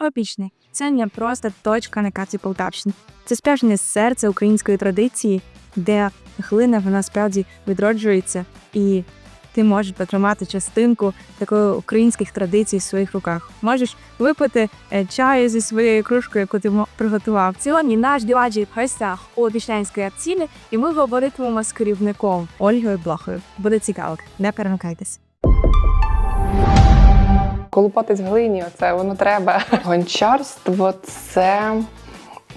Опічний це не просто точка на карті Полтавщини. Це справжнє серце української традиції, де глина вона справді відроджується, і ти можеш потримати частинку такої українських традицій в своїх руках. Можеш випити е, чаю зі своєю кружкою, яку ти приготував. Сьогодні наш діваджі в гостях у Опічнянської акції, і ми говоритимемо з керівником Ольгою Блохою. Буде цікаво, не перемикайтесь. Колупатись в глині, оце воно треба. Гончарство це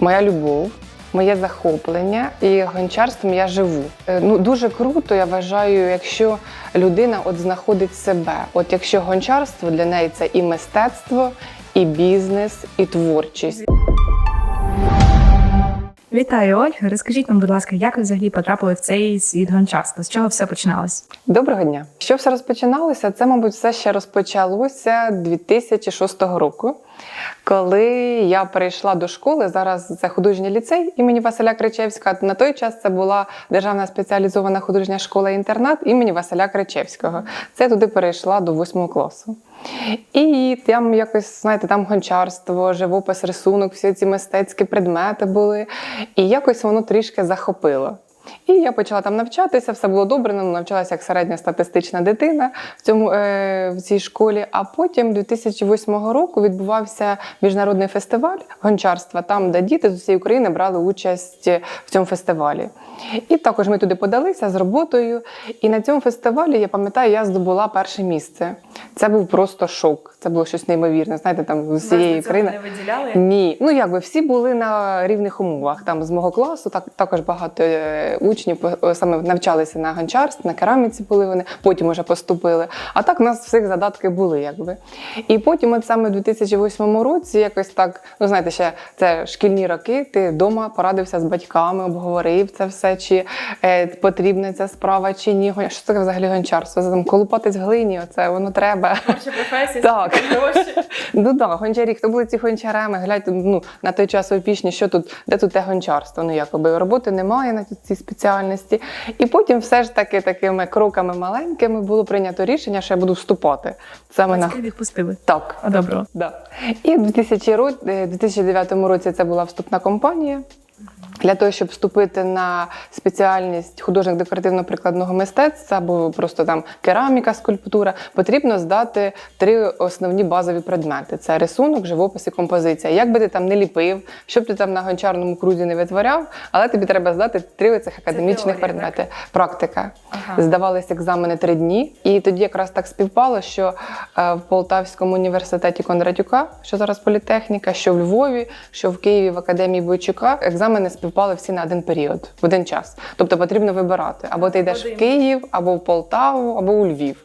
моя любов, моє захоплення, і гончарством я живу. Е, Ну дуже круто, я вважаю, якщо людина от знаходить себе. От якщо гончарство для неї це і мистецтво, і бізнес, і творчість. Вітаю, Ольга. Розкажіть нам, будь ласка, як ви взагалі потрапили в цей світ гончарства? З чого все починалось? Доброго дня. Що все розпочиналося? Це, мабуть, все ще розпочалося 2006 року, коли я перейшла до школи. Зараз це художній ліцей імені Василя Кричевського. На той час це була державна спеціалізована художня школа-інтернат імені Василя Кричевського. Це туди перейшла до восьмого класу. І там якось, знаєте, там гончарство, живопис, рисунок, всі ці мистецькі предмети були. І якось воно трішки захопило. І я почала там навчатися, все було добре, ну, навчалася як середня статистична дитина в, цьому, е, в цій школі. А потім 2008 року відбувався міжнародний фестиваль гончарства, там, де діти з усієї України брали участь в цьому фестивалі. І також ми туди подалися з роботою. І на цьому фестивалі, я пам'ятаю, я здобула перше місце. Це був просто шок. Це було щось неймовірне. Знаєте, там з усієї країни. виділяли? Ні, ну якби всі були на рівних умовах. Там з мого класу так також багато е, учнів саме навчалися на гончарстві, на кераміці були вони, потім вже поступили. А так у нас всіх задатки були, якби. І потім, от саме в 2008 році, якось так, ну знаєте, ще це шкільні роки. Ти вдома порадився з батьками, обговорив це все, чи е, потрібна ця справа, чи ні. Що таке взагалі гончарство? Це там колупатись в глині, оце воно треба. Перша професія, Так. Ну так, гончарі, хто були ці гончарами? Гляньте, ну на той час у пішні, що тут, де тут те гончарство? Ну якоби роботи немає на цій спеціальності. І потім все ж таки такими кроками маленькими було прийнято рішення, що я буду вступати. Саме на відпустили. так. А добре. Да. І в 2000 ро- е, 2009 році це була вступна кампанія. Для того, щоб вступити на спеціальність художник декоративно-прикладного мистецтва або просто там кераміка, скульптура, потрібно здати три основні базові предмети: це рисунок, живопис і композиція. Як би ти там не ліпив, що б ти там на гончарному крузі не витворяв, але тобі треба здати три цих академічних теорія, предмети. Практика. Ага. Здавалися екзамени три дні, і тоді якраз так співпало, що е, в Полтавському університеті Кондратюка, що зараз політехніка, що в Львові, що в Києві в академії Бойчука, екзамени співпали всі на один період, в один час. Тобто потрібно вибирати або ти йдеш в Київ, або в Полтаву, або у Львів.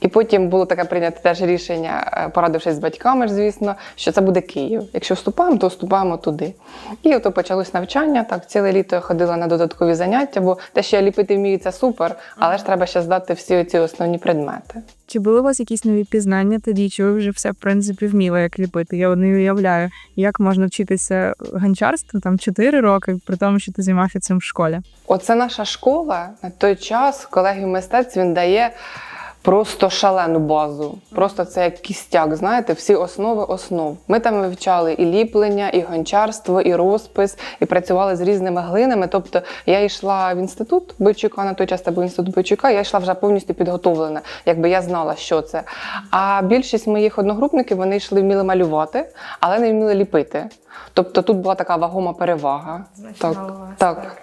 І потім було таке прийнято теж рішення, е, порадившись з батьками, звісно, що це буде Київ. Якщо вступаємо, то вступаємо туди. І ото почалось навчання. Так, ціле літо я ходила на додаткові заняття, бо те, що я ліпити вмію, це супер, але ж треба ще здати всі ці основні предмети. Чи були у вас якісь нові пізнання тоді, чи ви вже все в принципі вміли як ліпити? Я не уявляю, як можна вчитися гончарству там 4 роки, при тому, що ти займався цим в школі. Оце наша школа на той час, колегію мистецтв він дає. Просто шалену базу. Просто це як кістяк, знаєте, всі основи основ. Ми там вивчали і ліплення, і гончарство, і розпис, і працювали з різними глинами. Тобто я йшла в інститут Бойчука, на той час це був інститут Бойчука, я йшла вже повністю підготовлена, якби я знала, що це. А більшість моїх одногрупників вони йшли вміли малювати, але не вміли ліпити. Тобто тут була така вагома перевага. Так, так.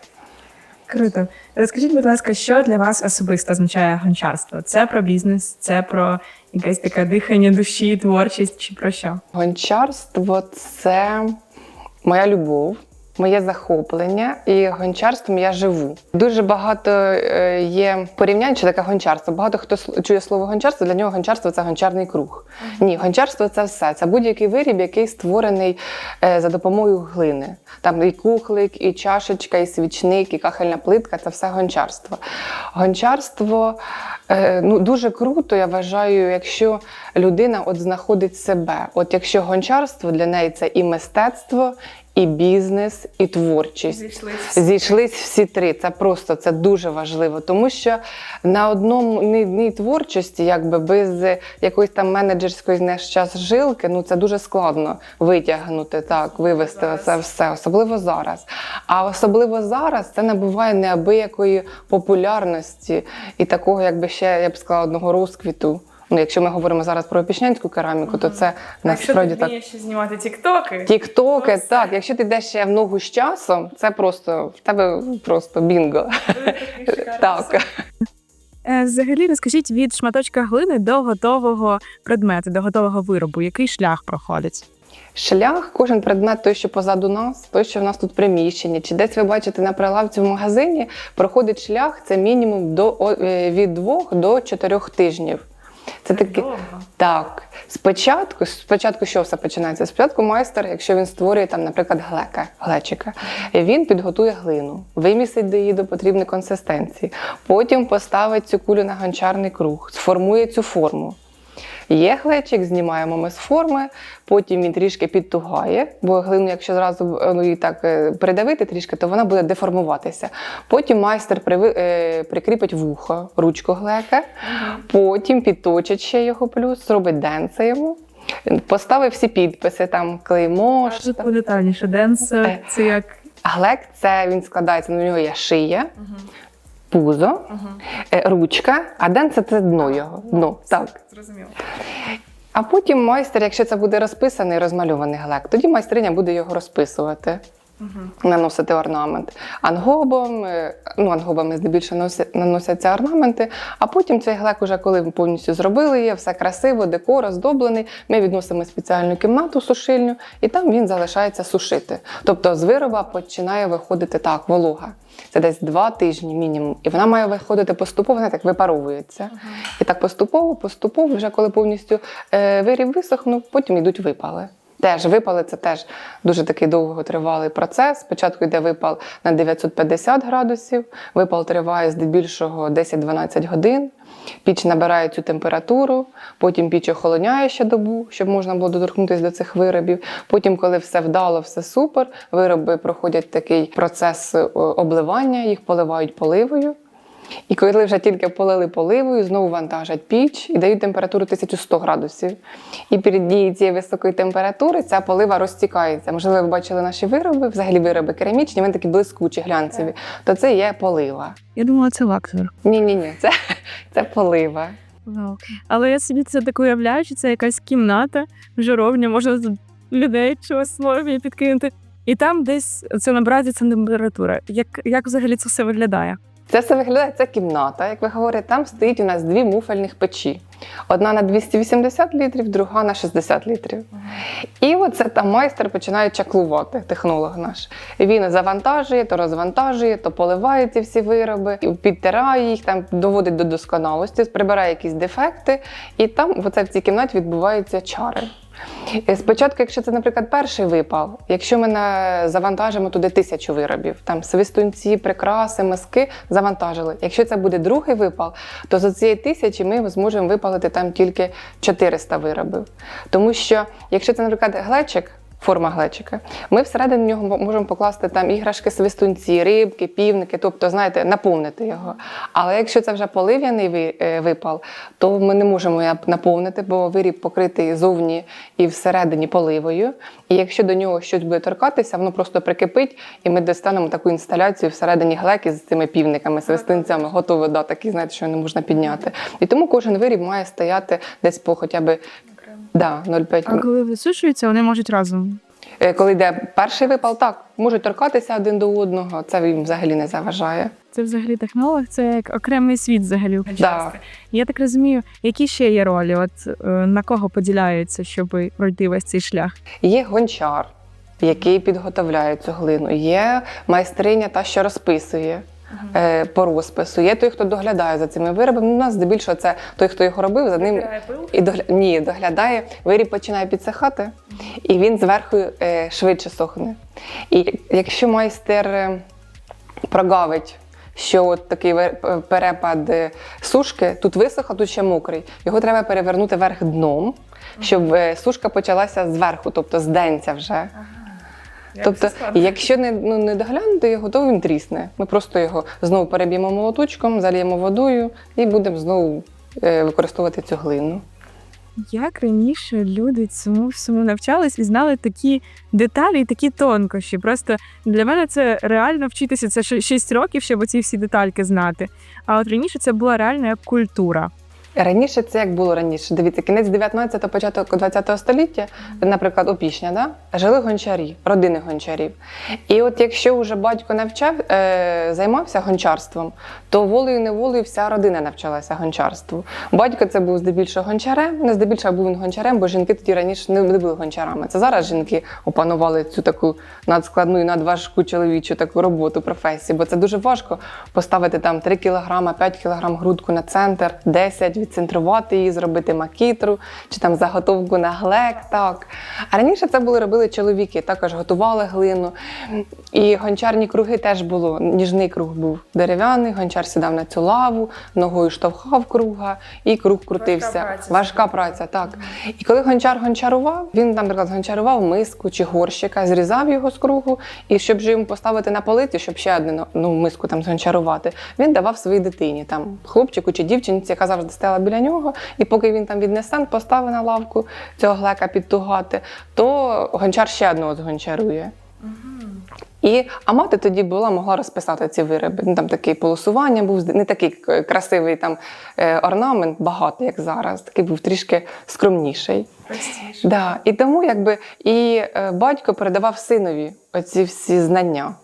Круто. Розкажіть, будь ласка, що для вас особисто означає гончарство? Це про бізнес, це про якесь таке дихання душі, творчість чи про що? Гончарство це моя любов, моє захоплення, і гончарством я живу. Дуже багато е, є порівнянь, що таке гончарство. Багато хто чує слово гончарство, для нього гончарство це гончарний круг. Ні, гончарство це все. Це будь-який виріб, який створений е, за допомогою глини. Там і кухлик, і чашечка, і свічник, і кахельна плитка це все гончарство. Гончарство Е, ну, дуже круто, я вважаю, якщо людина от знаходить себе. От якщо гончарство для неї це і мистецтво, і бізнес, і творчість. Зійшлись всі три. Це просто це дуже важливо, тому що на одному ні, ні творчості, якби без якоїсь там менеджерської знаєш, час жилки, ну це дуже складно витягнути, так, вивести Зараз. це все, особливо зараз. А особливо зараз це набуває неабиякої популярності і такого, якби ще я б сказала, одного розквіту. Ну, якщо ми говоримо зараз про опішнянську кераміку, то це насправді так. ще знімати тіктоки, Тіктоки, так, якщо ти йдеш ще в ногу з часом, це просто в тебе просто бінго. Так. Е, Взагалі, розкажіть від шматочка глини до готового предмету, до готового виробу, який шлях проходить? Шлях, кожен предмет, той, що позаду нас, той, що в нас тут в приміщенні, чи десь ви бачите на прилавці в магазині, проходить шлях це мінімум до, е, від двох до чотирьох тижнів. Це таке так. Спочатку, спочатку що все починається? Спочатку майстер, якщо він створює там, наприклад, глека, глечика, він підготує глину, вимісить до її до потрібної консистенції. Потім поставить цю кулю на гончарний круг, сформує цю форму. Є глечик, знімаємо ми з форми, потім він трішки підтугає, бо глину, якщо зразу е, ну, її так е, придавити трішки, то вона буде деформуватися. Потім майстер приви, е, прикріпить вухо, ручку глека, потім підточить ще його плюс, зробить денце йому. Поставив всі підписи, там клеймо. Кажуть там. подетальніше. Денс Е. це як Глек це він складається, на нього є шия, пузо, е, ручка, а денце це дно його. Дно, так. зрозуміло. А потім майстер, якщо це буде розписаний, розмальований глек, тоді майстриня буде його розписувати, наносити орнамент. Ангобом, е, ну ангобами здебільшого наносяться орнаменти, а потім цей глек, уже коли ми повністю зробили є, все красиво, декор оздоблений, ми відносимо спеціальну кімнату сушильню, і там він залишається сушити. Тобто з вироба починає виходити так, волога. Це десь два тижні мінімум. І вона має виходити поступово, вона так випаровується. І так поступово, поступово, вже коли повністю е, виріб висохнув, потім йдуть випали. Теж випали це теж дуже такий довготривалий процес. Спочатку йде випал на 950 градусів, випал триває здебільшого 10-12 годин. Піч набирає цю температуру, потім піч охолоняє ще добу, щоб можна було доторкнутися до цих виробів. Потім, коли все вдало, все супер, вироби проходять такий процес е, обливання, їх поливають поливою. І коли вже тільки полили поливою, знову вантажать піч і дають температуру 1100 градусів. І перед дією цієї високої температури ця полива розтікається. Можливо, ви бачили наші вироби, взагалі вироби керамічні, вони такі блискучі, глянцеві. То це є полива. Я думала, це лаксер. Ні, ні, ні, це, це полива. Вау. Але я собі це так уявляю, що це якась кімната, жаровня, можна з людей чогось слові підкинути. І там десь це набирається температура. Як, як взагалі це все виглядає? Це все виглядає, це кімната. Як ви говорите, там стоїть у нас дві муфельних печі. Одна на 280 літрів, друга на 60 літрів. І оце там майстер починає чаклувати, технолог наш. Він завантажує, то розвантажує, то поливає ці всі вироби, підтирає їх, там доводить до досконалості, прибирає якісь дефекти, і там оце в цій кімнаті відбуваються чари. Е, Спочатку, якщо це, наприклад, перший випал, якщо ми на- завантажимо туди тисячу виробів, там свистунці, прикраси, миски завантажили. Якщо це буде другий випал, то за цієї тисячі ми зможемо випалити там тільки 400 виробів. Тому що, якщо це, наприклад, глечик, форма глечика, ми всередині нього можемо покласти там іграшки, свистунці, рибки, півники, тобто, знаєте, наповнити його. Але якщо це вже полив'яний е, випал, то ми не можемо наповнити, бо виріб покритий зовні і всередині поливою. І якщо до нього щось буде торкатися, воно просто прикипить, і ми достанемо таку інсталяцію всередині глеки з цими півниками, свистунцями, готові, да, такі, знаєте, що не можна підняти. І тому кожен виріб має стояти десь по хоча б да, 0,5 А коли висушуються, вони можуть разом. Е, Коли йде перший випал, так, можуть торкатися один до одного, це їм взагалі не заважає. Це взагалі технолог, це як окремий світ взагалі. Да. Я так розумію, які ще є ролі? От е, на кого поділяються, щоб пройти весь цей шлях? Є гончар, який підготовляє цю глину, є майстриня та, що розписує. Е, По розпису, є той, хто доглядає за цими виробами. Ну, У нас здебільшого це той, хто їх робив, за ним і догля... Ні, доглядає. Виріб починає підсихати, і він зверху е, швидше сохне. І якщо майстер е, прогавить що от такий перепад сушки, тут висохло, тут ще мокрий. Його треба перевернути вверх дном, щоб сушка почалася зверху, тобто з денця вже. Тобто, якщо не, ну, не доглянути його, то він трісне. Ми просто його знову переб'ємо молоточком, зальємо водою і будемо знову е, використовувати цю глину. Як раніше люди цьому всьому навчались і знали такі деталі і такі тонкощі. Просто для мене це реально вчитися. Це 6 років, щоб оці всі детальки знати. А от раніше це була реально як культура. Раніше це як було раніше. Дивіться, кінець 19-го, початок 20-го століття, наприклад, опішня, да? жили гончарі, родини гончарів. І от якщо вже батько навчав, е, займався гончарством, то волею неволею вся родина навчалася гончарству. Батько це був здебільшого гончарем, не здебільшого був він гончарем, бо жінки тоді раніше не були гончарами. Це зараз жінки опанували цю таку надскладну і надважку чоловічу таку роботу, професію, бо це дуже важко поставити там 3 кг, 5 кг грудку на центр, 10, відцентрувати її, зробити макітру чи там заготовку на глек. Так. А раніше це були робили чоловіки, також готували глину. І гончарні круги теж було. Ніжний круг був дерев'яний, гончар сідав на цю лаву, ногою штовхав круга, і круг крутився. праця. Важка праця, так. І коли гончар гончарував, він, наприклад, гончарував миску чи горщика, зрізав його з кругу, і щоб же йому поставити на полиці, щоб ще одну ну, миску там згончарувати, він давав своїй дитині, там, хлопчику чи дівчинці, яка завжди стояла біля нього. І поки він там віднесе, поставив на лавку цього глека підтугати, то гончар ще одного згончарує. І, а мати тоді була, могла розписати ці вироби. Ну, там такий полосування був, не такий красивий там е, орнамент, багато, як зараз. Такий був трішки скромніший. Да. І тому якби і е, батько передавав синові оці всі знання.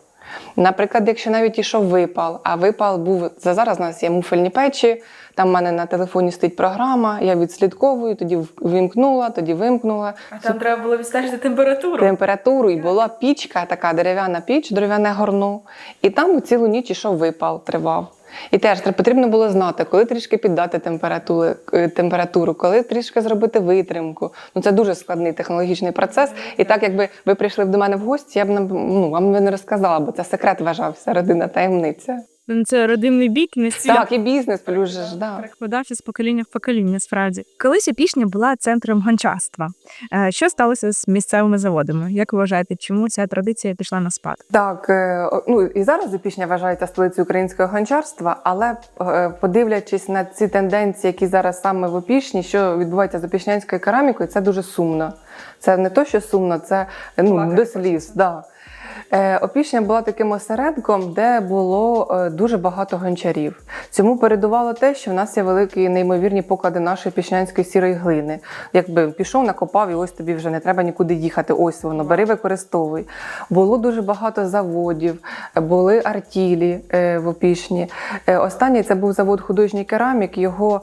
Наприклад, якщо навіть ішов випал, а випал був за зараз у нас є муфельні печі, там в мене на телефоні стоїть програма, я відслідковую, тоді вимкнула, тоді вимкнула А там треба було відстежити температуру. температуру, і була пічка, така дерев'яна піч, дерев'яне горно. І там цілу ніч ішов випал, тривав. І теж потрібно було знати, коли трішки піддати температуру, е, температуру, коли трішки зробити витримку. Ну це дуже складний технологічний процес. І так, якби ви прийшли б до мене в гості, я б ну, вам не розказала, бо це секрет вважався, родина таємниця. Ну, Це родинний бік, не Так, і бізнес плюс же ж, да. перекладався з покоління в покоління. Справді, колись опішня була центром гончарства. Е, Що сталося з місцевими заводами? Як ви вважаєте, чому ця традиція пішла на спад? Так, е, ну і зараз Запішня вважається столицею українського гончарства, але е, подивлячись на ці тенденції, які зараз саме в Опішні, що відбувається з опішнянською керамікою, це дуже сумно. Це не то, що сумно, це ну, до сліз. Да. Е, Опішня була таким осередком, де було е, дуже багато гончарів. Цьому передувало те, що в нас є великі неймовірні поклади нашої пішнянської сірої глини. Якби пішов, накопав, і ось тобі вже не треба нікуди їхати. Ось воно, бери, використовуй. Було дуже багато заводів, були артілі е, в Опішні. Останній це був завод художній керамік. Його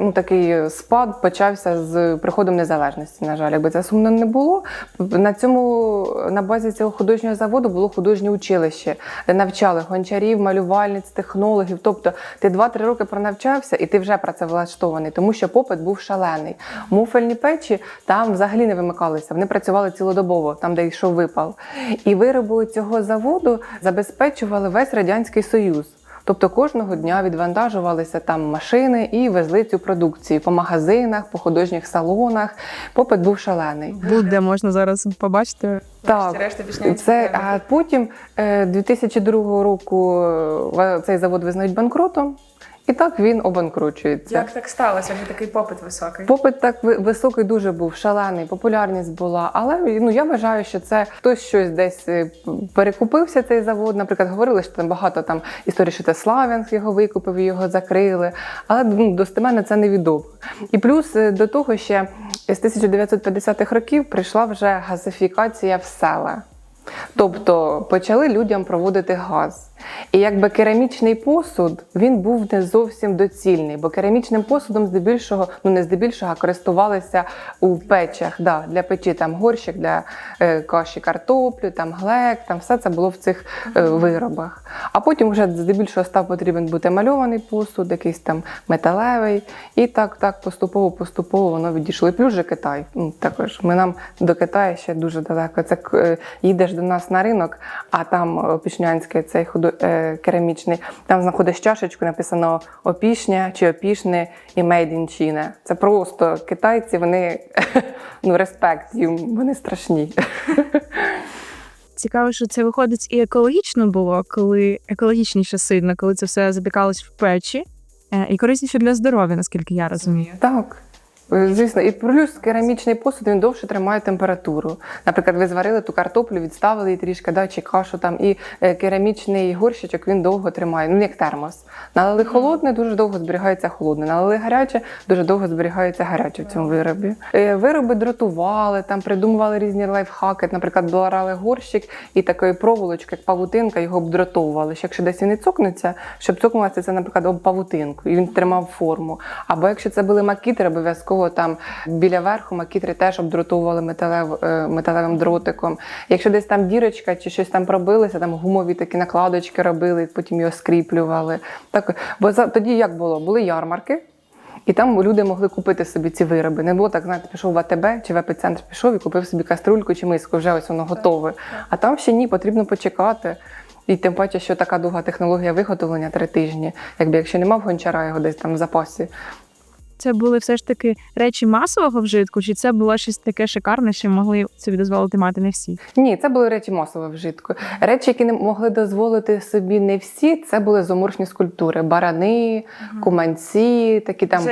ну, такий спад почався з приходом незалежності. На жаль, якби це сумно не було. На цьому на базі цього художнього заводу було художнє училище, де навчали гончарів, малювальниць, технологів. Тобто ти 2-3 роки пронавчався і ти вже працевлаштований, тому що попит був шалений. Муфельні печі там взагалі не вимикалися. Вони працювали цілодобово, там, де йшов випал. І вироби цього заводу забезпечували весь радянський союз. Тобто кожного дня відвантажувалися там машини і везли цю продукцію по магазинах, по художніх салонах. Попит був шалений. Буде можна зараз побачити. Так, це, а потім е, 2002 року е, цей завод визнають банкротом, і так він обанкручується. Як так сталося? Вже такий попит високий. Попит так високий дуже був, шалений, популярність була. Але ну я вважаю, що це хтось щось десь е, перекупився цей завод. Наприклад, говорили, що там багато там історій, що це Славянськ його викупив, його закрили. Але ну, достеменно це невідомо. І плюс е, до того ще з 1950-х років прийшла вже газифікація в села. Тобто почали людям проводити газ. І якби керамічний посуд він був не зовсім доцільний, бо керамічним посудом здебільшого, ну не здебільшого, а користувалися у печах. Да, для печі там горщик для е, каші картоплю, там глек, там все це було в цих е, виробах. А потім вже здебільшого став потрібен бути мальований посуд, якийсь там металевий. І так, так поступово, поступово воно відійшло. І плюс же Китай. Ну, також ми нам до Китаю ще дуже далеко. Це е, їдеш до нас на ринок, а там е, Пішнянський цей художній е, керамічний. Там знаходиш чашечку, написано опішня чи опішне і made in China. Це просто китайці, вони ну респект їм, вони страшні. Цікаво, що це виходить і екологічно було, коли екологічніше сильно, коли це все запікалось в печі, е, і корисніше для здоров'я, наскільки я розумію. Так. Е, Звісно, і плюс керамічний посуд він довше тримає температуру. Наприклад, ви зварили ту картоплю, відставили її трішки, да, чи кашу там, і е, керамічний горщичок він довго тримає, ну як термос. Налили холодне, дуже довго зберігається холодне. Налили гаряче, дуже довго зберігається гаряче в цьому виробі. Е, Вироби дратували, там придумували різні лайфхаки. Наприклад, брали горщик і такою проволочкою, як павутинка, його обдратовували. Що якщо десь він не цокнеться, щоб цокнулося це, наприклад, об павутинку, і він тримав форму. Або якщо це були макітри, обов'язково там біля верху макітри теж обдратовували металев, е, металевим дротиком. Якщо десь там дірочка чи щось там пробилося, там гумові такі накладочки робили, потім його скріплювали. Так, бо за, тоді як було? Були ярмарки. І там люди могли купити собі ці вироби. Не було так, знаєте, пішов в АТБ чи в епіцентр пішов і купив собі каструльку чи миску, вже ось воно готове. А там ще ні, потрібно почекати. І тим паче, що така довга технологія виготовлення три тижні, якби якщо не мав гончара його десь там в запасі. Це були все ж таки речі масового вжитку, чи це було щось таке шикарне, що могли собі дозволити мати не всі? Ні, це були речі масового вжитку. Речі, які не могли дозволити собі не всі, це були зоморфні скульптури: барани, куманці, такі там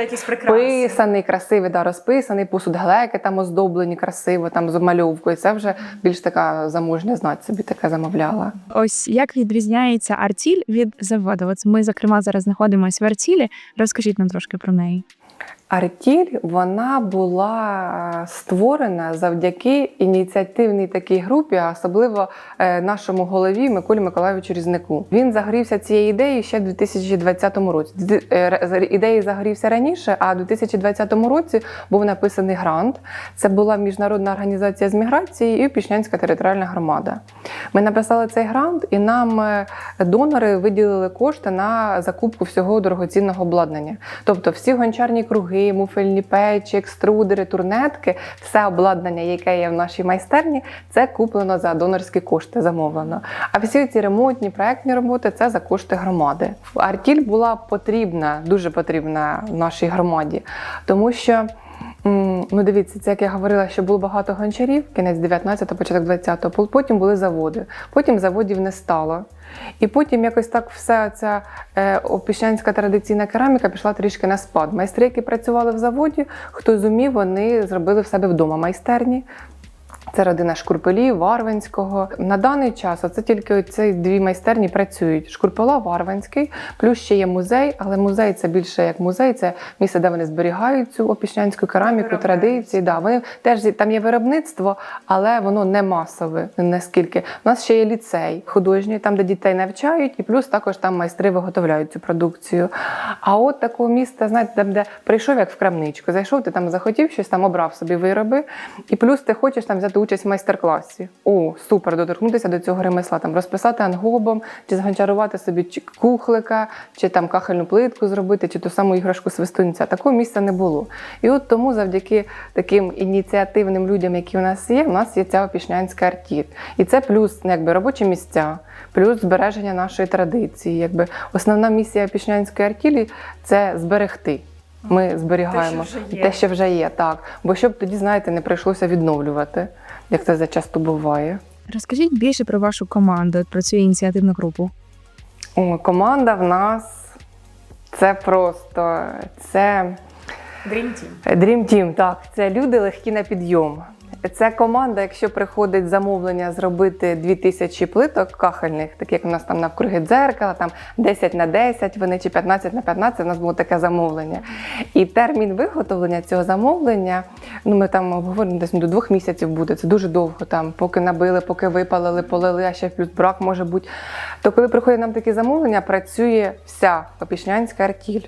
писаний, красивий, да, розписаний, посуд глеки там оздоблені красиво, там з мальовкою. Це вже більш така заможня знать собі таке замовляла. Ось як відрізняється артіль від заводу? От ми, зокрема, зараз знаходимося в артілі. Розкажіть нам трошки про неї. Артіль вона була створена завдяки ініціативній такій групі, а особливо е, нашому голові Миколі Миколайовичу Різнику. Він загорівся цією ідеєю ще в 2020 році. Е, Ідеї загорівся раніше, а в 2020 році був написаний грант. Це була міжнародна організація з міграції і Пішнянська територіальна громада. Ми написали цей грант, і нам е, донори виділили кошти на закупку всього дорогоцінного обладнання. Тобто всі гончарні круги, муфельні печі, екструдери, турнетки, все обладнання, яке є в нашій майстерні, це куплено за донорські кошти, замовлено. А всі ці ремонтні проектні роботи це за кошти громади. Артіль була потрібна, дуже потрібна нашій громаді, тому що. Ну, дивіться, це як я говорила, що було багато гончарів, кінець 19-го, початок 20-го, потім були заводи. Потім заводів не стало. І потім якось так вся ця е, опішнянська традиційна кераміка пішла трішки на спад. Майстри, які працювали в заводі, хто зумів, вони зробили в себе вдома майстерні. Це родина Шкурпелів, Варванського. На даний час це тільки ці дві майстерні працюють. Шкурпела Варванський, плюс ще є музей, але музей це більше як музей, це місце, де вони зберігають цю опішнянську кераміку, традиції. Да, вони теж там є виробництво, але воно не масове, наскільки. У нас ще є ліцей художній, там, де дітей навчають, і плюс також там майстри виготовляють цю продукцію. А от такого міста, знаєте, там, де прийшов як в крамничку, зайшов, ти там захотів щось, там обрав собі вироби, і плюс ти хочеш там взяти участь в майстер-класі. О, супер, доторкнутися до цього ремесла, там розписати ангобом, чи згончарувати собі чи кухлика, чи там кахельну плитку зробити, чи ту саму іграшку свистунця. Такого місця не було. І от тому, завдяки таким ініціативним людям, які у нас є, у нас є ця опішнянська артіт. І це плюс ну, якби робочі місця. Плюс збереження нашої традиції. Якби основна місія пішнянської артілі це зберегти. Ми зберігаємо Те, що вже є. те, що вже є, так. Бо щоб тоді, знаєте, не прийшлося відновлювати, як це зачасто буває. Розкажіть більше про вашу команду, про цю ініціативну групу. О, команда в нас це просто це Dream Team. Dream Team, так. Це люди легкі на підйом. Це команда, якщо приходить замовлення зробити 2000 плиток кахельних, так як у нас там навкруги дзеркала, там 10 на 10, вони чи 15 на 15, у нас було таке замовлення. І термін виготовлення цього замовлення, ну ми там обговоримо десь до двох місяців буде. Це дуже довго, там, поки набили, поки випалили, полили, а ще плюс брак може бути. То коли приходять нам такі замовлення, працює вся опішнянська артіль.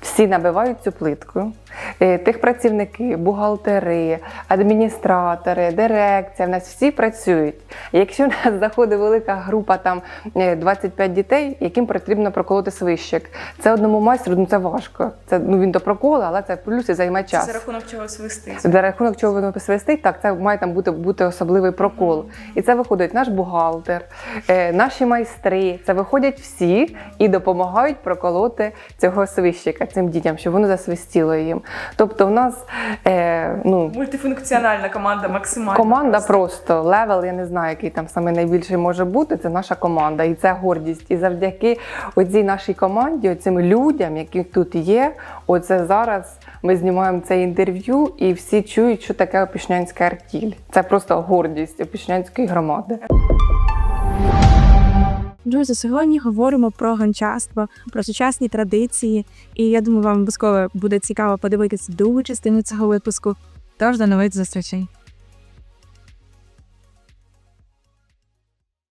Всі набивають цю плитку. Е, Тих працівники, бухгалтери, адміністратори, дирекція, в нас всі працюють. Якщо в нас заходить велика група, там е, 25 дітей, яким потрібно проколоти свищик, це одному майстру ну, це важко. Це ну він до проколи, але це плюс і займе час. Це за рахунок чого свистить. За рахунок чого воно свистить, так це має там бути, бути особливий прокол. І це виходить наш бухгалтер, е, наші майстри. Це виходять всі і допомагають проколоти цього свищика цим дітям, щоб воно засвистіло їм. Тобто, в нас е, ну, Мультифункціональна команда максимально. команда просто левел, я не знаю, який там саме найбільший може бути. Це наша команда, і це гордість. І завдяки оцій нашій команді, цим людям, які тут є, оце зараз ми знімаємо це інтерв'ю, і всі чують, що таке опішнянська артіль. Це просто гордість опішнянської громади. Друзі, сьогодні говоримо про гончарство, про сучасні традиції, і я думаю, вам обов'язково буде цікаво подивитися другу частину цього випуску. Тож до нових зустрічей!